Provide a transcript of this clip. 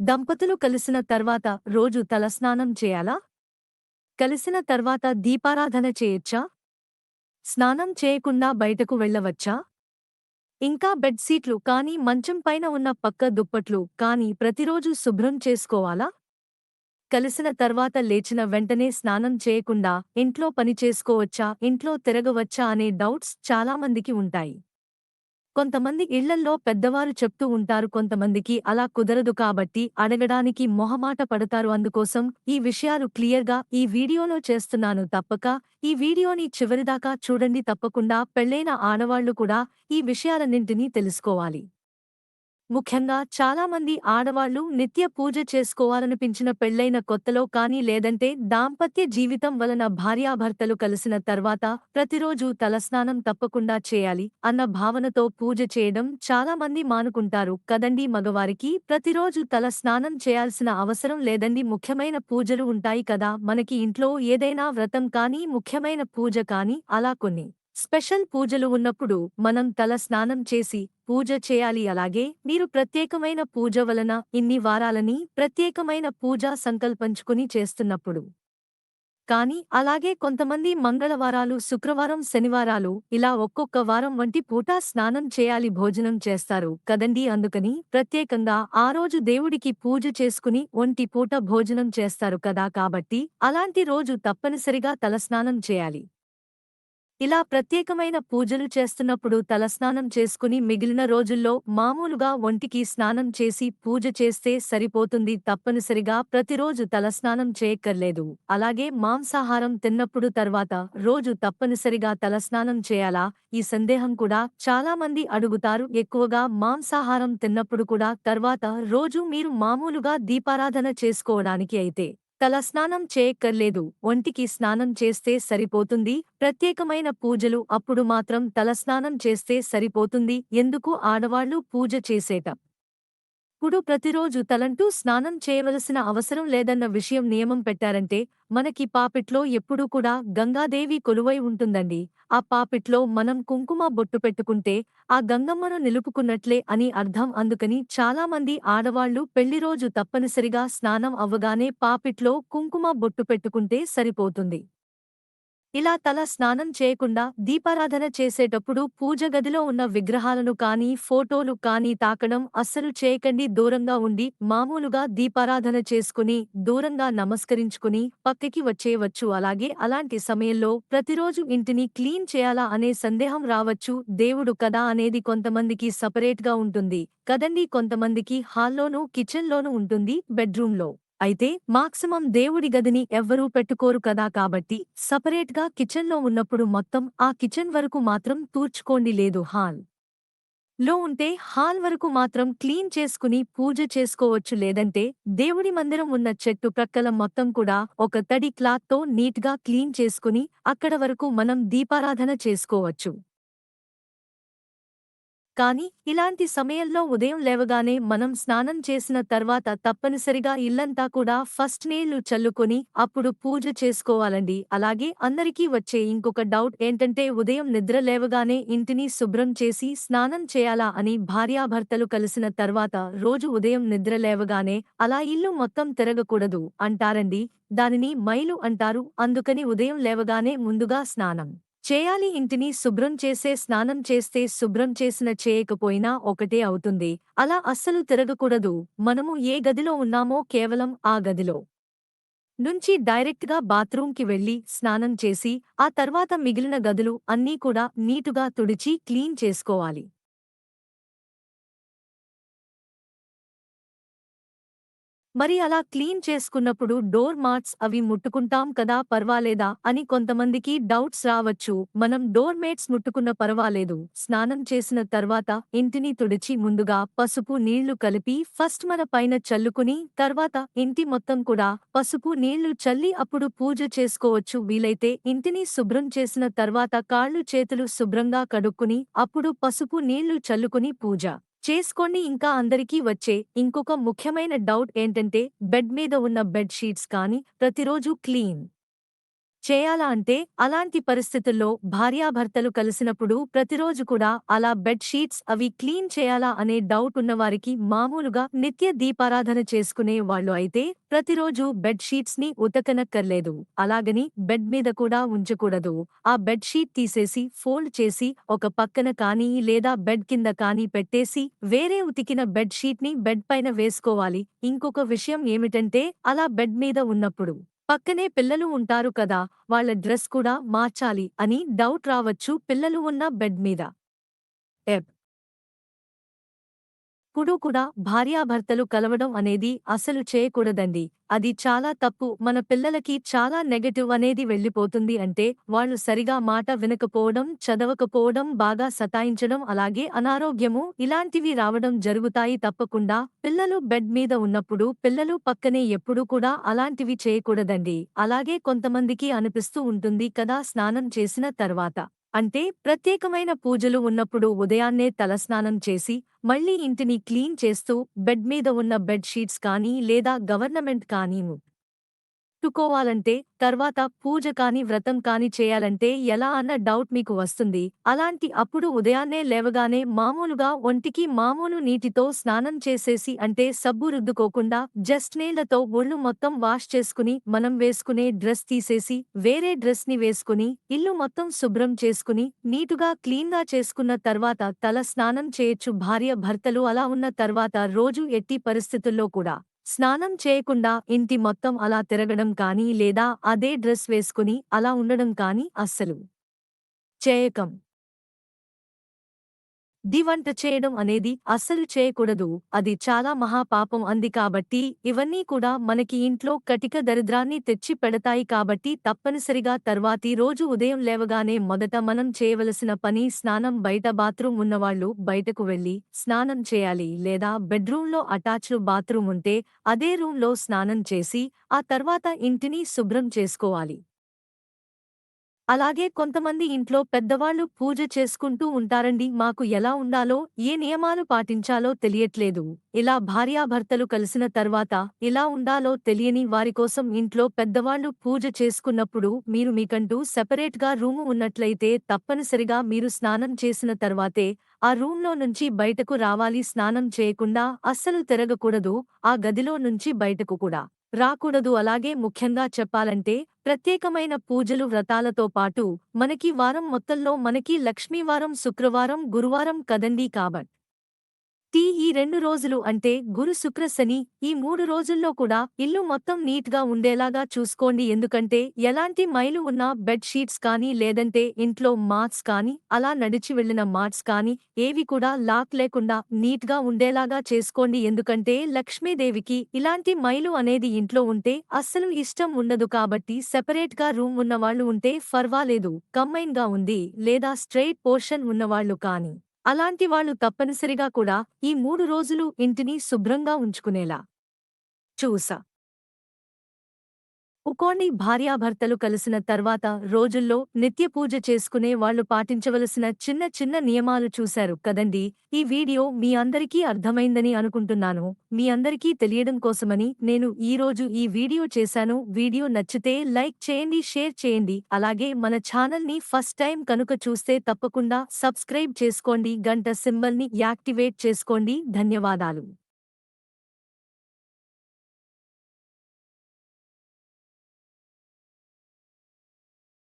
దంపతులు కలిసిన తర్వాత రోజు తలస్నానం చేయాలా? కలిసిన తర్వాత దీపారాధన చేయొచ్చా? స్నానం చేయకుండా బయటకు వెళ్ళవచ్చా? ఇంకా బెడ్సీట్లు కానీ మంచం పైన ఉన్న పక్క దుప్పట్లు కానీ ప్రతిరోజు శుభ్రం చేసుకోవాలా? కలిసిన తర్వాత లేచిన వెంటనే స్నానం చేయకుండా ఇంట్లో పని చేసుకోవచ్చా? ఇంట్లో తిరగవచ్చా? అనే డౌట్స్ చాలామందికి ఉంటాయి. కొంతమంది ఇళ్ళల్లో పెద్దవారు చెప్తూ ఉంటారు కొంతమందికి అలా కుదరదు కాబట్టి అడగడానికి మొహమాట పడతారు. అందుకోసం ఈ విషయాలు క్లియర్గా ఈ వీడియోలో చేస్తున్నాను. తప్పక ఈ వీడియోని చివరిదాకా చూడండి. తప్పకుండా పెళ్ళైన ఆడవాళ్ళు కూడా ఈ విషయాలన్నింటినీ తెలుసుకోవాలి. ముఖ్యంగా చాలామంది ఆడవాళ్ళు నిత్య పూజ చేసుకోవాలనిపించిన పెళ్ళైన కొత్తలో కానీ లేదంటే దాంపత్య జీవితం వలన భార్యాభర్తలు కలిసిన తర్వాత ప్రతిరోజూ తలస్నానం తప్పకుండా చేయాలి అన్న భావనతో పూజ చేయడం చాలామంది మానుకుంటారు. కదండి మగవారికి ప్రతిరోజు తల స్నానం చేయాల్సిన అవసరం లేదండి. ముఖ్యమైన పూజలు ఉంటాయి కదా. మనకి ఇంట్లో ఏదైనా వ్రతం కానీ ముఖ్యమైన పూజ కానీ అలా కొన్ని. స్పెషల్ పూజలు ఉన్నప్పుడు మనం తల స్నానం చేసి పూజ చేయాలి. అలాగే మీరు ప్రత్యేకమైన పూజ వలన ఇన్ని వారాలని ప్రత్యేకమైన పూజా సంకల్పించుకుని చేస్తున్నప్పుడు. కాని అలాగే కొంతమంది మంగళవారాలు శుక్రవారం శనివారాలు ఇలా ఒక్కొక్క వారం వంటి పూట స్నానం చేయాలి భోజనం చేస్తారు కదండి. అందుకని ప్రత్యేకంగా ఆ రోజు దేవుడికి పూజ చేసుకుని ఒంటి పూట భోజనం చేస్తారు కదా. కాబట్టి అలాంటి రోజు తప్పనిసరిగా తలస్నానం చేయాలి. ఇలా ప్రత్యేకమైన పూజలు చేస్తున్నప్పుడు తలస్నానం చేసుకుని మిగిలిన రోజుల్లో మామూలుగా ఒంటికి స్నానం చేసి పూజ చేస్తే సరిపోతుంది తప్పనిసరిగా ప్రతిరోజు తలస్నానం చేయక్కర్లేదు. అలాగే మాంసాహారం తిన్నప్పుడు తర్వాత రోజు తప్పనిసరిగా తలస్నానం చేయాలా? ఈ సందేహం కూడా చాలామంది అడుగుతారు. ఎక్కువగా మాంసాహారం తిన్నప్పుడు కూడా తర్వాత రోజు మీరు మామూలుగా దీపారాధన చేసుకోవడానికి అయితే తలస్నానం చేయక్కర్లేదు. ఒంటికి స్నానం చేస్తే సరిపోతుంది. ప్రత్యేకమైన పూజలు అప్పుడు మాత్రం తలస్నానం చేస్తే సరిపోతుంది. ఎందుకు? ఆడవాళ్ళు పూజ చేసేట. ఇప్పుడు ప్రతిరోజు తలంటూ స్నానం చేయవలసిన అవసరం లేదన్న విషయం నియమం పెట్టారంటే మనకి పాపిట్లో ఎప్పుడూ కూడా గంగాదేవి కొలువై ఉంటుందండి. ఆ పాపిట్లో మనం కుంకుమ బొట్టు పెట్టుకుంటే ఆ గంగమ్మను నిలుపుకున్నట్లే అని అర్థం. అందుకని చాలామంది ఆడవాళ్ళు పెళ్ళిరోజు తప్పనిసరిగా స్నానం అవ్వగానే పాపిట్లో కుంకుమ బొట్టు పెట్టుకుంటే సరిపోతుంది. ఇలా తల స్నానం చేయకుండా దీపారాధన చేసేటప్పుడు పూజ గదిలో ఉన్న విగ్రహాలను కానీ ఫోటోలు కానీ తాకడం అస్సలు చేయకండి. దూరంగా ఉండి మామూలుగా దీపారాధన చేసుకుని దూరంగా నమస్కరించుకుని పక్కకి వచ్చేయవచ్చు. అలాగే అలాంటి సమయంలో ప్రతిరోజు ఇంటిని క్లీన్ చేయాలా అనే సందేహం రావచ్చు. దేవుడు కదా అనేది కొంతమందికి సపరేట్గా ఉంటుంది. కదండి కొంతమందికి హాల్లోనూ కిచెన్లోనూ ఉంటుంది బెడ్రూమ్లో. అయితే మాక్సిమం దేవుడి గదిని ఎవ్వరూ పెట్టుకోరు కదా కాబట్టి సపరేట్గా కిచెన్లో ఉన్నప్పుడు మొత్తం ఆ కిచెన్ వరకు మాత్రం తూర్చుకోండి లేదు హాల్. లో ఉంటే హాల్ వరకు మాత్రం క్లీన్ చేసుకుని పూజ చేసుకోవచ్చు లేదంటే దేవుడి మందిరం ఉన్న చెట్టు ప్రక్కల మొత్తం కూడా ఒక తడి క్లాత్తో నీట్గా క్లీన్ చేసుకుని అక్కడ వరకు మనం దీపారాధన చేసుకోవచ్చు. కానీ ఇలాంటి సమయంలో ఉదయం లేవగానే మనం స్నానం చేసిన తర్వాత తప్పనిసరిగా ఇల్లంతా కూడా ఫస్ట్ నీళ్ళు చల్లుకొని అప్పుడు పూజ చేసుకోవాలండి. అలాగే అందరికీ వచ్చే ఇంకొక డౌట్ ఏంటంటే ఉదయం నిద్ర లేవగానే ఇంటిని శుభ్రం చేసి స్నానం చేయాలా అని భార్యాభర్తలు కలిసిన తర్వాత రోజు ఉదయం నిద్ర లేవగానే అలా ఇల్లు మొత్తం తిరగకూడదు అంటారండి. దానిని మైలు అంటారు. అందుకని ఉదయం లేవగానే ముందుగా స్నానం. చేయాలి ఇంటిని శుభ్రం చేసే స్నానం చేస్తే శుభ్రం చేసిన చేయకపోయినా ఒకటే అవుతుంది. అలా అస్సలు తిరగకూడదు. మనము ఏ గదిలో ఉన్నామో కేవలం ఆ గదిలో నుంచి డైరెక్ట్గా బాత్రూంకి వెళ్ళి స్నానం చేసి ఆ తర్వాత మిగిలిన గదులు అన్నీ కూడా నీటుగా తుడిచి క్లీన్ చేసుకోవాలి. మరి అలా క్లీన్ చేసుకున్నప్పుడు డోర్ మాట్స్ అవి ముట్టుకుంటాం కదా పర్వాలేదా అని కొంతమందికి డౌట్స్ రావచ్చు. మనం డోర్ మేట్స్ ముట్టుకున్న పర్వాలేదు. స్నానం చేసిన తర్వాత ఇంటిని తుడిచి ముందుగా పసుపు నీళ్ళు కలిపి ఫస్ట్ మన పైన చల్లుకుని తర్వాత ఇంటి మొత్తం కూడా పసుపు నీళ్ళు చల్లి అప్పుడు పూజ చేసుకోవచ్చు. వీలైతే ఇంటిని శుభ్రం చేసిన తర్వాత కాళ్ళు చేతులు శుభ్రంగా కడుక్కుని అప్పుడు పసుపు నీళ్ళు చల్లుకుని పూజ. చేసుకోండి. ఇంకా అందరికీ వచ్చే ఇంకొక ముఖ్యమైన డౌట్ ఏంటంటే బెడ్ మీద ఉన్న బెడ్ షీట్స్ కానీ ప్రతిరోజు క్లీన్. చేయాలా అంటే అలాంటి పరిస్థితుల్లో భార్యాభర్తలు కలిసినప్పుడు ప్రతిరోజు కూడా అలా బెడ్ షీట్స్ అవి క్లీన్ చేయాలా అనే డౌట్ ఉన్నవారికి మామూలుగా నిత్య దీపారాధన చేసుకునే వాళ్ళు అయితే ప్రతిరోజు బెడ్ షీట్స్ని ఉతకనక్కర్లేదు. అలాగని బెడ్ మీద కూడా ఉంచకూడదు. ఆ బెడ్ షీట్ తీసేసి ఫోల్డ్ చేసి ఒక పక్కన కానీ లేదా బెడ్ కింద కానీ పెట్టేసి వేరే ఉతికిన బెడ్ షీట్ని బెడ్ పైన వేసుకోవాలి. ఇంకొక విషయం ఏమిటంటే అలా బెడ్ మీద ఉన్నప్పుడు పక్కనే పిల్లలు ఉంటారు కదా వాళ్ళ డ్రెస్ కూడా మార్చాలి అని డౌట్ రావచ్చు పిల్లలు ఉన్న బెడ్ మీద. ఎబ్ ఎప్పుడూ కూడా భార్యాభర్తలు కలవడం అనేది అసలు చేయకూడదండి. అది చాలా తప్పు. మన పిల్లలకి చాలా నెగటివ్ అనేది వెళ్ళిపోతుంది అంటే వాళ్ళు సరిగా మాట వినకపోవడం చదవకపోవడం బాగా సతాయించడం అలాగే అనారోగ్యము ఇలాంటివి రావడం జరుగుతాయి తప్పకుండా. పిల్లలు బెడ్ మీద ఉన్నప్పుడు పిల్లలు పక్కనే ఎప్పుడూ కూడా అలాంటివి చేయకూడదండి. అలాగే కొంతమందికి అనిపిస్తూ ఉంటుంది కదా స్నానం చేసిన తర్వాత. అంటే ప్రత్యేకమైన పూజలు ఉన్నప్పుడు ఉదయాన్నే తలస్నానం చేసి మళ్ళీ ఇంటిని క్లీన్ చేస్తూ బెడ్ మీద ఉన్న బెడ్ షీట్స్ కానీ లేదా గవర్నమెంట్ కానీ పెట్టుకోవాలంటే తర్వాత పూజ కాని వ్రతం కాని చేయాలంటే ఎలా అన్న డౌట్ మీకు వస్తుంది. అలాంటి అప్పుడు ఉదయాన్నే లేవగానే మామూలుగా ఒంటికి మామూలు నీటితో స్నానం చేసేసి అంటే సబ్బు రుద్దుకోకుండా జస్ట్ నీళ్ళతో ఒళ్ళు మొత్తం వాష్ చేసుకుని మనం వేసుకునే డ్రెస్ తీసేసి వేరే డ్రెస్ని వేసుకుని ఇల్లు మొత్తం శుభ్రం చేసుకుని నీటుగా క్లీన్గా చేసుకున్న తర్వాత తల స్నానం చేయొచ్చు. భార్య భర్తలు అలా ఉన్న తర్వాత రోజు ఎట్టి పరిస్థితుల్లో కూడా. స్నానం చేయకుండా ఇంటి మొత్తం అలా తిరగడం కానీ లేదా అదే డ్రెస్ వేసుకుని అలా ఉండడం కానీ అస్సలు. చేయకం. ది వంట చేయడం అనేది అస్సలు చేయకూడదు. అది చాలా మహాపాపం అంది కాబట్టి ఇవన్నీ కూడా మనకి ఇంట్లో కటిక దరిద్రాన్ని తెచ్చి పెడతాయి కాబట్టి తప్పనిసరిగా తర్వాతి రోజు ఉదయం లేవగానే మొదట మనం చేయవలసిన పని స్నానం బయట బాత్రూం ఉన్నవాళ్ళు బయటకు వెళ్ళి స్నానం చేయాలి లేదా బెడ్రూంలో అటాచ్డ్ బాత్రూం ఉంటే అదే రూంలో స్నానం చేసి ఆ తర్వాత ఇంటిని శుభ్రం చేసుకోవాలి. అలాగే కొంతమంది ఇంట్లో పెద్దవాళ్ళు పూజ చేసుకుంటూ ఉంటారండి. మాకు ఎలా ఉండాలో ఏ నియమాలు పాటించాలో తెలియట్లేదు. ఇలా భార్యాభర్తలు కలిసిన తర్వాత ఇలా ఉండాలో తెలియని వారికోసం ఇంట్లో పెద్దవాళ్ళు పూజ చేసుకున్నప్పుడు మీరు మీకంటూ సెపరేట్గా రూము ఉన్నట్లయితే తప్పనిసరిగా మీరు స్నానం చేసిన తర్వాతే ఆ రూంలో నుంచి బయటకు రావాలి. స్నానం చేయకుండా అస్సలు తిరగకూడదు. ఆ గదిలో నుంచి బయటకు కూడా. రాకూడదు. అలాగే ముఖ్యంగా చెప్పాలంటే ప్రత్యేకమైన పూజలు వ్రతాలతో పాటు మనకి వారం మొత్తంలో మనకి లక్ష్మీవారం శుక్రవారం గురువారం కదండీ కాబట్ టీ ఈ రెండు రోజులు అంటే గురు శుక్ర శని ఈ మూడు రోజుల్లో కూడా ఇల్లు మొత్తం నీట్గా ఉండేలాగా చూసుకోండి. ఎందుకంటే ఎలాంటి మైలు ఉన్న బెడ్ షీట్స్ కానీ లేదంటే ఇంట్లో మాట్స్ కానీ అలా నడిచి వెళ్ళిన మాట్స్ కానీ ఏవి కూడా లాక్ లేకుండా నీట్గా ఉండేలాగా చేసుకోండి. ఎందుకంటే లక్ష్మీదేవికి ఇలాంటి మైలు అనేది ఇంట్లో ఉంటే అస్సలు ఇష్టం ఉండదు కాబట్టి సెపరేట్గా రూమ్ ఉన్నవాళ్ళు ఉంటే ఫర్వాలేదు. కమ్మైన్గా ఉంది. లేదా స్ట్రెయిట్ పోర్షన్ ఉన్నవాళ్ళు కానీ అలాంటి వాళ్ళు తప్పనిసరిగా కూడా ఈ మూడు రోజులు ఇంటిని శుభ్రంగా ఉంచుకునేలా. చూసా. ఉకోండి భార్యాభర్తలు కలిసిన తర్వాత రోజుల్లో నిత్య పూజ చేసుకునే వాళ్ళు పాటించవలసిన చిన్న చిన్న నియమాలు చూశారు కదండి. ఈ వీడియో మీ అందరికీ అర్థమైందని అనుకుంటున్నాను. మీ అందరికీ తెలియడం కోసమని నేను ఈరోజు ఈ వీడియో చేశాను. వీడియో నచ్చితే లైక్ చేయండి షేర్ చేయండి. అలాగే మన ఛానల్ని ఫస్ట్ టైం కనుక చూస్తే తప్పకుండా సబ్స్క్రైబ్ చేసుకోండి గంట సింబల్ని యాక్టివేట్ చేసుకోండి. ధన్యవాదాలు.